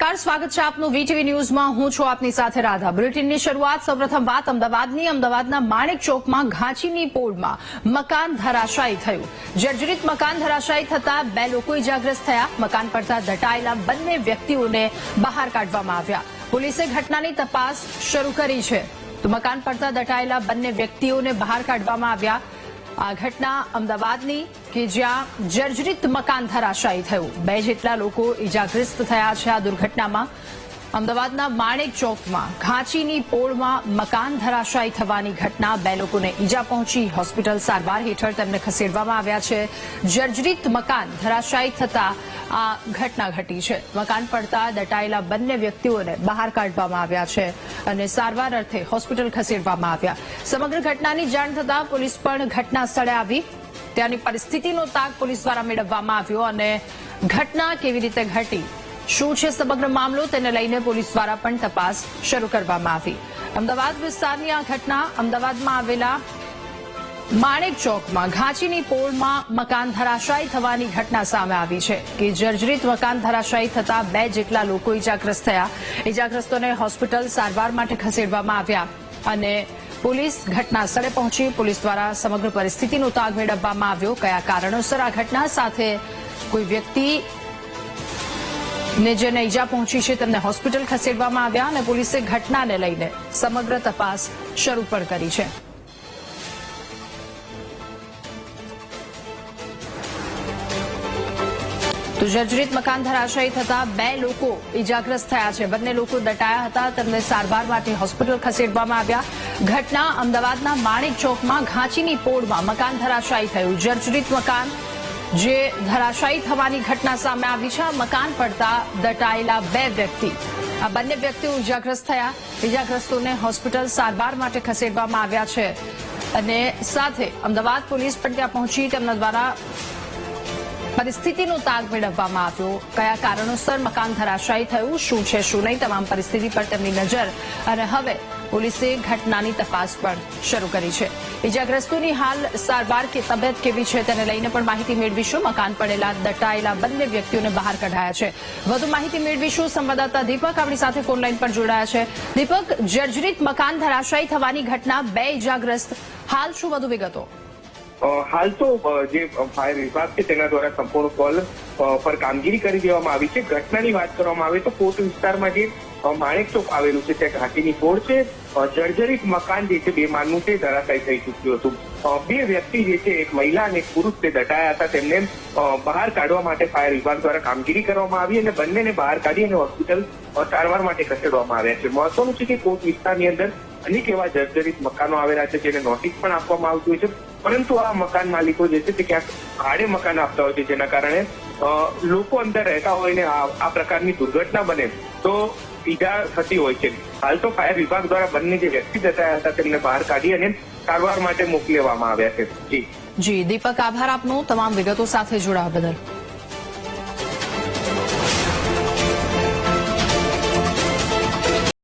નમસ્કાર, સ્વાગત છે આપનું વીટીવી ન્યૂઝમાં. હું છું આપની સાથે રાધા. બુલેટિનની શરૂઆત સૌપ્રથમ વાત અમદાવાદની. અમદાવાદના માણેક ચોકમાં ઘાંચીની પોળમાં મકાન ધરાશાયી થયું. જર્જરિત મકાન ધરાશાયી થતા બે લોકો ઇજાગ્રસ્ત થયા. મકાન પડતા દટાયેલા બંને વ્યક્તિઓને બહાર કાઢવામાં આવ્યા. પોલીસે ઘટનાની તપાસ શરૂ કરી છે. તો મકાન પડતા દટાયેલા બંને વ્યક્તિઓને બહાર કાઢવામાં આવ્યા. આ ઘટના અમદાવાદની કે જ્યાં જર્જરિત મકાન ધરાશાયી થયું. બે જેટલા લોકો ઇજાગ્રસ્ત થયા છે આ દુર્ઘટનામાં. અમદાવાદના માણેક ચોકમાં ઘાંચીની પોળમાં મકાન ધરાશાયી થવાની ઘટના. બે લોકોને ઈજા પહોંચી. હોસ્પિટલ સારવાર હેઠળ તેમને ખસેડવામાં આવ્યા છે. જર્જરિત મકાન ધરાશાયી થતા આ ઘટના ઘટી છે. મકાન પડતા દટાયેલા બંને વ્યક્તિઓને બહાર કાઢવામાં આવ્યા છે અને સારવાર અર્થે હોસ્પિટલ ખસેડવામાં આવ્યા. સમગ્ર ઘટનાની જાણ થતાં પોલીસ પણ ઘટના સ્થળે આવી. ત્યાંની પરિસ્થિતિનો તાગ પોલીસ દ્વારા મેળવવામાં આવ્યો અને ઘટના કેવી રીતે ઘટી શું છે સમગ્ર મામલો તેને લઈને પોલીસ દ્વારા પણ તપાસ શરૂ કરવામાં આવી. અમદાવાદ વિસ્તારની આ ઘટના અમદાવાદમાં આવેલા માણેક ચોકમાં ઘાંચીની પોળમાં મકાન ધરાશાયી થવાની ઘટના સામે આવી છે કે જર્જરિત મકાન ધરાશાયી થતા બે જેટલા લોકો ઇજાગ્રસ્ત થયા. ઇજાગ્રસ્તોને હોસ્પિટલ સારવાર માટે ખસેડવામાં આવ્યા અને પોલીસ ઘટના સ્થળે પહોંચી પોલીસ દ્વારા સમગ્ર પરિસ્થિતિનો તાગ મેળવવામાં આવ્યો. કયા કારણોસર આ ઘટના? સાથે કોઈ વ્યક્તિ ને જેને ઈજા પહોંચી છે તેમને હોસ્પિટલ ખસેડવામાં આવ્યા અને પોલીસે ઘટનાને લઈને સમગ્ર તપાસ શરૂ પણ કરી છે. તો જર્જરિત મકાન ધરાશાયી થતા બે લોકો ઇજાગ્રસ્ત થયા છે. બંને લોકો દટાયા હતા. તેમને સારવાર માટે હોસ્પિટલ ખસેડવામાં આવ્યા. ઘટના અમદાવાદના માણેક ચોકમાં ઘાંચીની પોળમાં મકાન ધરાશાયી થયું. જર્જરિત મકાન જે ધરાશાયી થવાની ઘટના સામે આવી છે. મકાન પડતા દટાયેલા બે વ્યક્તિ. આ બંને વ્યક્તિઓ ઇજાગ્રસ્ત થયા. ઇજાગ્રસ્તોને હોસ્પિટલ સારવાર માટે ખસેડવામાં આવ્યા છે. અને સાથે અમદાવાદ પોલીસ પણ ત્યાં પહોંચી તેમના દ્વારા પરિસ્થિતિનો તાગ મેળવવામાં આવ્યો. કયા કારણોસર મકાન ધરાશાયી થયું, શું છે, શું નહીં, તમામ પરિસ્થિતિ પર તેમની નજર. અને હવે પોલીસે ઘટનાની તપાસ પણ શરૂ કરી છે. ઇજાગ્રસ્તોની હાલ સારવાર કે તબિયત કેવી છે તેને લઈને પણ માહિતી મેળવીશું. મકાન પડેલા, દટાયેલા બંને વ્યક્તિઓને બહાર કઢાયા છે. વધુ માહિતી મેળવીશું. સંવાદદાતા દીપક આપણી સાથે ફોનલાઈન પર જોડાયા છે. દીપક, જર્જરિત મકાન ધરાશાયી થવાની ઘટના, બે ઇજાગ્રસ્ત હાલ શું વધુ વિગતો? હાલ તો જે ફાયર વિભાગ છે તેના દ્વારા સંપૂર્ણ કોલ પર કામગીરી કરી દેવામાં આવી છે. ઘટનાની વાત કરવામાં આવે તો કોટ વિસ્તારમાં જે માણેક ચોક આવેલું છે, ત્યાં ઘાટીની ફોડ છે. જર્જરિત મકાન જે છે, બે માનનું તે ધરાશાયી થઈ ચૂક્યું હતું. બે વ્યક્તિ જે છે, એક મહિલા અને પુરુષ, તે દટાયા હતા. તેમને બહાર કાઢવા માટે ફાયર વિભાગ દ્વારા કામગીરી કરવામાં આવી અને બંનેને બહાર કાઢી અને હોસ્પિટલ સારવાર માટે ખસેડવામાં આવ્યા છે. મહત્વનું છે કે કોટ વિસ્તારની અંદર અનેક એવા જર્જરિત મકાનો આવેલા છે જેને નોટિસ પણ આપવામાં આવતું હોય છે. પરંતુ આ મકાન માલિકો જે છે તે ક્યાંક ભાડે મકાન આપતા હોય છે, જેના કારણે લોકો અંદર રહેતા હોય ને આ પ્રકારની દુર્ઘટના બને. તો ઈજા થતી હોય છે. હાલ તો ફાયર વિભાગ દ્વારા બંને જે વ્યક્તિ જતા હતા તેમને બહાર કાઢી અને સારવાર માટે મોકલી આવ્યા છે. જી. જી, દીપક, આભાર આપનો. તમામ વિગતો સાથે જોડાવા બદલ.